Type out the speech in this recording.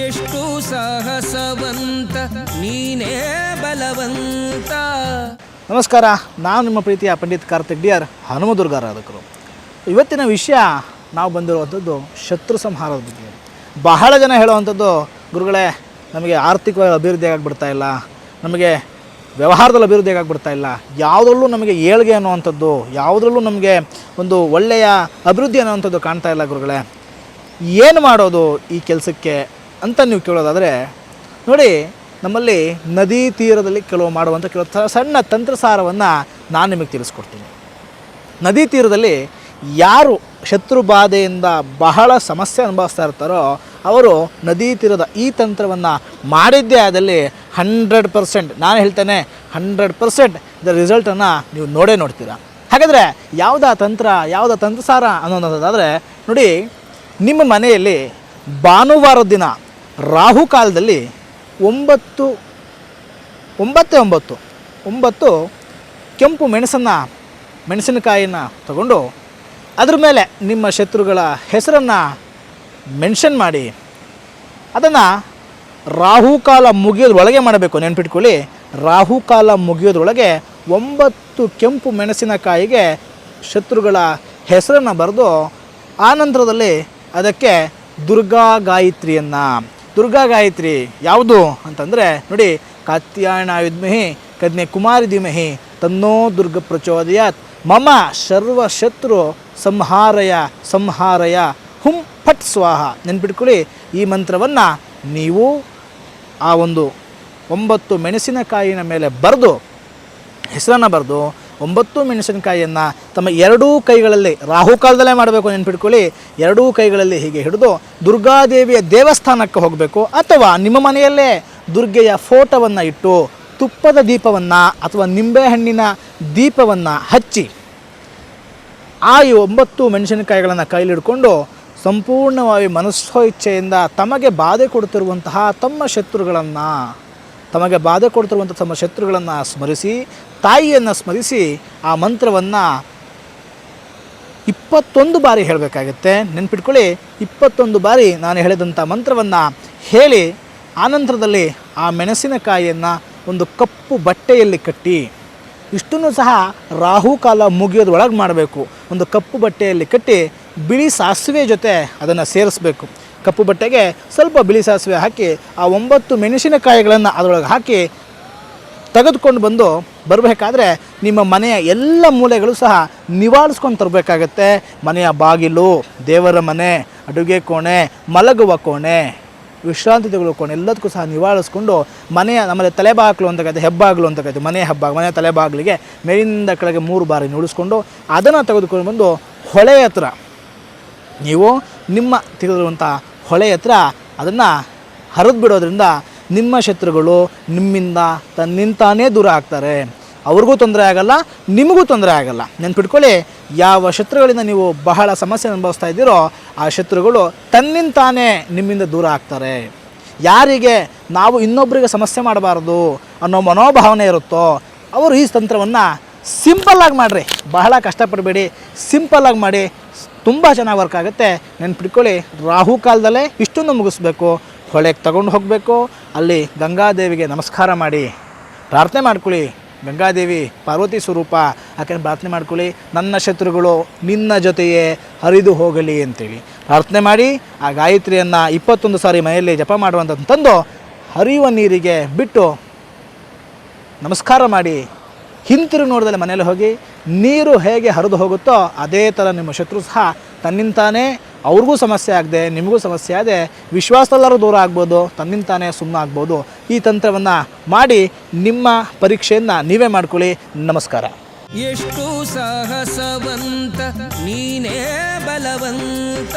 ಎಷ್ಟು ಸಾಹಸವಂತ, ನೀನೇ ಬಲವಂತ. ನಮಸ್ಕಾರ, ನಾನು ನಿಮ್ಮ ಪ್ರೀತಿಯ ಪಂಡಿತ್ ಕಾರ್ತಿಕ್ ಡಿ ಆರ್ ಹನುಮದುರ್ಗ ಆರಾಧಕರು. ಇವತ್ತಿನ ವಿಷಯ, ನಾವು ಬಂದಿರುವಂಥದ್ದು ಶತ್ರು ಸಂಹಾರದ ಬಗ್ಗೆ. ಬಹಳ ಜನ ಹೇಳುವಂಥದ್ದು, ಗುರುಗಳೇ, ನಮಗೆ ಆರ್ಥಿಕವಾಗಿ ಅಭಿವೃದ್ಧಿ ಆಗಿಬಿಡ್ತಾ ಇಲ್ಲ, ನಮಗೆ ವ್ಯವಹಾರದಲ್ಲಿ ಅಭಿವೃದ್ಧಿ ಆಗಿಬಿಡ್ತಾ ಇಲ್ಲ, ಯಾವುದ್ರಲ್ಲೂ ನಮಗೆ ಏಳ್ಗೆ ಅನ್ನುವಂಥದ್ದು, ಯಾವುದ್ರಲ್ಲೂ ನಮಗೆ ಒಂದು ಒಳ್ಳೆಯ ಅಭಿವೃದ್ಧಿ ಅನ್ನುವಂಥದ್ದು ಕಾಣ್ತಾ ಇಲ್ಲ ಗುರುಗಳೇ. ಏನು ಮಾಡೋದು ಈ ಕೆಲಸಕ್ಕೆ? ಅಂತ ನೀವು ಕೇಳೋದಾದರೆ, ನೋಡಿ, ನಮ್ಮಲ್ಲಿ ನದಿ ತೀರದಲ್ಲಿ ಕೆಲವು ಮಾಡುವಂಥ ಕೆಲವು ಸಣ್ಣ ತಂತ್ರಸಾರವನ್ನು ನಾನು ನಿಮಗೆ ತಿಳಿಸ್ಕೊಡ್ತೀನಿ. ನದಿ ತೀರದಲ್ಲಿ ಯಾರು ಶತ್ರು ಬಾಧೆಯಿಂದ ಬಹಳ ಸಮಸ್ಯೆ ಅನುಭವಿಸ್ತಾ ಇರ್ತಾರೋ, ಅವರು ನದಿ ತೀರದ ಈ ತಂತ್ರವನ್ನು ಮಾಡಿದ್ದೇ ಆದಲ್ಲಿ ಹಂಡ್ರೆಡ್ ಪರ್ಸೆಂಟ್ ನಾನು ಹೇಳ್ತೇನೆ ಹಂಡ್ರೆಡ್ ಪರ್ಸೆಂಟ್ ಇದರ ರಿಸಲ್ಟನ್ನು ನೀವು ನೋಡೇ ನೋಡ್ತೀರಾ. ಹಾಗಾದರೆ ಯಾವುದಾ ತಂತ್ರ, ಯಾವುದಾ ತಂತ್ರಸಾರ ಅನ್ನೋದಾದರೆ ನೋಡಿ, ನಿಮ್ಮ ಮನೆಯಲ್ಲಿ ಭಾನುವಾರದ ದಿನ ರಾಹುಕಾಲದಲ್ಲಿ ಒಂಬತ್ತು, ಒಂಬತ್ತೇ ಒಂಬತ್ತು ಒಂಬತ್ತು ಕೆಂಪು ಮೆಣಸನ್ನು, ಮೆಣಸಿನಕಾಯಿಯನ್ನು ತಗೊಂಡು ಅದ್ರ ಮೇಲೆ ನಿಮ್ಮ ಶತ್ರುಗಳ ಹೆಸರನ್ನು ಮೆನ್ಷನ್ ಮಾಡಿ. ಅದನ್ನು ರಾಹುಕಾಲ ಮುಗಿಯೋದ್ರೊಳಗೆ ಮಾಡಬೇಕು. ನೆನ್ಪಿಟ್ಕೊಳ್ಳಿ ರಾಹುಕಾಲ ಮುಗಿಯೋದ್ರೊಳಗೆ ಒಂಬತ್ತು ಕೆಂಪು ಮೆಣಸಿನಕಾಯಿಗೆ ಶತ್ರುಗಳ ಹೆಸರನ್ನು ಬರೆದು ಆ ನಂತರದಲ್ಲಿ ಅದಕ್ಕೆ ದುರ್ಗಾ ಗಾಯತ್ರಿಯನ್ನು. ದುರ್ಗಾ ಗಾಯತ್ರಿ ಯಾವುದು ಅಂತಂದರೆ ನೋಡಿ ಕಾತ್ಯಾಯಣ ವಿದ್ಮಹಿ ಕಜ್ಞೆ ಕುಮಾರಿ ಧೀಮಹಿ, ತನ್ನೋ ದುರ್ಗ ಪ್ರಚೋದಯಾತ್. ಮಮ ಸರ್ವ ಶತ್ರು ಸಂಹಾರಯ ಸಂಹಾರಯ ಹುಂ ಫಟ್ ಸ್ವಾಹ. ನೆನ್ಪಿಟ್ಕೊಳ್ಳಿ, ಈ ಮಂತ್ರವನ್ನು ನೀವು ಆ ಒಂದು ಒಂಬತ್ತು ಮೆಣಸಿನಕಾಯಿನ ಮೇಲೆ ಬರೆದು, ಹೆಸರನ್ನು ಬರೆದು ಒಂಬತ್ತು ಮೆಣಸಿನಕಾಯಿಯನ್ನು ತಮ್ಮ ಎರಡೂ ಕೈಗಳಲ್ಲಿ ರಾಹುಕಾಲದಲ್ಲೇ ಮಾಡಬೇಕು ನೆನ್ಪಿಟ್ಕೊಳ್ಳಿ. ಎರಡೂ ಕೈಗಳಲ್ಲಿ ಹೀಗೆ ಹಿಡಿದು ದುರ್ಗಾದೇವಿಯ ದೇವಸ್ಥಾನಕ್ಕೆ ಹೋಗಬೇಕು ಅಥವಾ ನಿಮ್ಮ ಮನೆಯಲ್ಲೇ ದುರ್ಗೆಯ ಫೋಟೋವನ್ನು ಇಟ್ಟು ತುಪ್ಪದ ದೀಪವನ್ನು ಅಥವಾ ನಿಂಬೆಹಣ್ಣಿನ ದೀಪವನ್ನು ಹಚ್ಚಿ ಆ ಈ ಒಂಬತ್ತು ಮೆಣಸಿನಕಾಯಿಗಳನ್ನು ಕೈಲಿಡ್ಕೊಂಡು ಸಂಪೂರ್ಣವಾಗಿ ಮನಸ್ಸೋ ಇಚ್ಛೆಯಿಂದ ತಮಗೆ ಬಾಧೆ ಕೊಡುತ್ತಿರುವಂತಹ ತಮ್ಮ ಶತ್ರುಗಳನ್ನು ತಮಗೆ ಬಾಧೆ ಕೊಡ್ತಿರುವಂಥ ತಮ್ಮ ಶತ್ರುಗಳನ್ನು ಸ್ಮರಿಸಿ, ತಾಯಿಯನ್ನು ಸ್ಮರಿಸಿ ಆ ಮಂತ್ರವನ್ನು ಇಪ್ಪತ್ತೊಂದು ಬಾರಿ ಹೇಳಬೇಕಾಗತ್ತೆ. ನೆನ್ಪಿಟ್ಕೊಳ್ಳಿ, ಇಪ್ಪತ್ತೊಂದು ಬಾರಿ ನಾನು ಹೇಳಿದಂಥ ಮಂತ್ರವನ್ನು ಹೇಳಿ, ಆನಂತರದಲ್ಲಿ ಆ ಮೆಣಸಿನಕಾಯಿಯನ್ನು ಒಂದು ಕಪ್ಪು ಬಟ್ಟೆಯಲ್ಲಿ ಕಟ್ಟಿ, ಇಷ್ಟನ್ನು ಸಹ ರಾಹುಕಾಲ ಮುಗಿಯೋದ್ರೊಳಗೆ ಮಾಡಬೇಕು. ಒಂದು ಕಪ್ಪು ಬಟ್ಟೆಯಲ್ಲಿ ಕಟ್ಟಿ, ಬಿಳಿ ಸಾಸಿವೆ ಜೊತೆ ಅದನ್ನು ಸೇರಿಸ್ಬೇಕು. ಕಪ್ಪು ಬಟ್ಟೆಗೆ ಸ್ವಲ್ಪ ಬಿಳಿ ಸಾಸಿವೆ ಹಾಕಿ ಆ ಒಂಬತ್ತು ಮೆಣಸಿನಕಾಯಿಗಳನ್ನು ಅದರೊಳಗೆ ಹಾಕಿ ತೆಗೆದುಕೊಂಡು ಬಂದು ಬರಬೇಕಾದ್ರೆ ನಿಮ್ಮ ಮನೆಯ ಎಲ್ಲ ಮೂಲೆಗಳು ಸಹ ನಿವಾರಿಸ್ಕೊಂಡು ತರಬೇಕಾಗತ್ತೆ. ಮನೆಯ ಬಾಗಿಲು, ದೇವರ ಮನೆ, ಅಡುಗೆ ಕೋಣೆ, ಮಲಗುವ ಕೋಣೆ, ವಿಶ್ರಾಂತಿ ಕೋಣೆ ಎಲ್ಲದಕ್ಕೂ ಸಹ ನಿವಾರಿಸ್ಕೊಂಡು ಮನೆಯ ನಮ್ಮಲ್ಲಿ ತಲೆಬಾಗಿಲು ಅಂತ ಕತೆ ಹೆಬ್ಬಾಗ್ಲು ಅಂತ ಕತೆ ಮನೆಯ ಹಬ್ಬ ಮನೆ ತಲೆಬಾಗಿಲಿಗೆ ಮೇಲಿಂದ ಕೆಳಗೆ ಮೂರು ಬಾರಿ ನುಡಿಸ್ಕೊಂಡು ಅದನ್ನು ತೆಗೆದುಕೊಂಡು ಬಂದು ಹೊಳೆ ಹತ್ರ ನೀವು ನಿಮ್ಮ ತಿಳಿದಿರುವಂಥ ಹೊಳೆ ಹತ್ರ ಅದನ್ನು ಹರಿದು ಬಿಡೋದ್ರಿಂದ ನಿಮ್ಮ ಶತ್ರುಗಳು ನಿಮ್ಮಿಂದ ತನ್ನಿಂತಾನೇ ದೂರ ಆಗ್ತಾರೆ. ಅವ್ರಿಗೂ ತೊಂದರೆ ಆಗಲ್ಲ, ನಿಮಗೂ ತೊಂದರೆ ಆಗಲ್ಲ. ನೆನ್ಪಿಟ್ಕೊಳ್ಳಿ, ಯಾವ ಶತ್ರುಗಳಿಂದ ನೀವು ಬಹಳ ಸಮಸ್ಯೆ ಅನುಭವಿಸ್ತಾ ಇದ್ದೀರೋ, ಆ ಶತ್ರುಗಳು ತನ್ನಿಂತಾನೇ ನಿಮ್ಮಿಂದ ದೂರ ಆಗ್ತಾರೆ. ಯಾರಿಗೆ ನಾವು ಇನ್ನೊಬ್ಬರಿಗೆ ಸಮಸ್ಯೆ ಮಾಡಬಾರ್ದು ಅನ್ನೋ ಮನೋಭಾವನೆ ಇರುತ್ತೋ, ಅವರು ಈ ತಂತ್ರವನ್ನು ಸಿಂಪಲ್ಲಾಗಿ ಮಾಡಿರಿ. ಬಹಳ ಕಷ್ಟಪಡಬೇಡಿ. ಸಿಂಪಲ್ಲಾಗಿ ಮಾಡಿ. ತುಂಬ ಚೆನ್ನಾಗಿ ವರ್ಕ್ ಆಗುತ್ತೆ. ನೆನ್ಪಿಟ್ಕೊಳ್ಳಿ, ರಾಹು ಕಾಲದಲ್ಲೇ ಇಷ್ಟೊಂದು ಮುಗಿಸ್ಬೇಕು. ಹೊಳೆಗೆ ತಗೊಂಡು ಹೋಗಬೇಕು. ಅಲ್ಲಿ ಗಂಗಾದೇವಿಗೆ ನಮಸ್ಕಾರ ಮಾಡಿ. ಪ್ರಾರ್ಥನೆ ಮಾಡ್ಕೊಳ್ಳಿ. ಗಂಗಾದೇವಿ, ಪಾರ್ವತಿ ಸ್ವರೂಪ. ಯಾಕೆ ಪ್ರಾರ್ಥನೆ ಮಾಡ್ಕೊಳ್ಳಿ. ನನ್ನ ಶತ್ರುಗಳು ನಿನ್ನ ಜೊತೆಯೇ ಹರಿದು ಹೋಗಲಿ ಅಂತೇಳಿ. ಪ್ರಾರ್ಥನೆ ಮಾಡಿ, ಆ ಗಾಯತ್ರಿಯನ್ನು ಇಪ್ಪತ್ತೊಂದು ಸಾರಿ ಮನೆಯಲ್ಲಿ ಜಪ ಮಾಡುವಂಥದ್ದು ತಂದು ಹರಿಯುವ ನೀರಿಗೆ ಬಿಟ್ಟು ನಮಸ್ಕಾರ ಮಾಡಿ. ಹಿಂತಿರುಗಿ ನೋಡಿದಲ್ಲಿ ಮನೆಯಲ್ಲಿ ಹೋಗಿ ನೀರು ಹೇಗೆ ಹರಿದು ಹೋಗುತ್ತೋ ಅದೇ ಥರ ನಿಮ್ಮ ಶತ್ರು ಸಹ ತನ್ನಿಂತಾನೇ ಅವ್ರಿಗೂ ಸಮಸ್ಯೆ ಆಗದೆ, ನಿಮಗೂ ಸಮಸ್ಯೆ ಆದರೆ ವಿಶ್ವಾಸದಲ್ಲರೂ ದೂರ ಆಗ್ಬೋದು ತನ್ನಿಂತಾನೇ ಸುಮ್ಮನೆ ಆಗ್ಬೋದು. ಈ ತಂತ್ರವನ್ನು ಮಾಡಿ ನಿಮ್ಮ ಪರೀಕ್ಷೆಯನ್ನು ನೀವೇ ಮಾಡ್ಕೊಳ್ಳಿ. ನಮಸ್ಕಾರ. ಎಷ್ಟು ಸಾಹಸವಂತ, ನೀನೇ ಬಲವಂತ.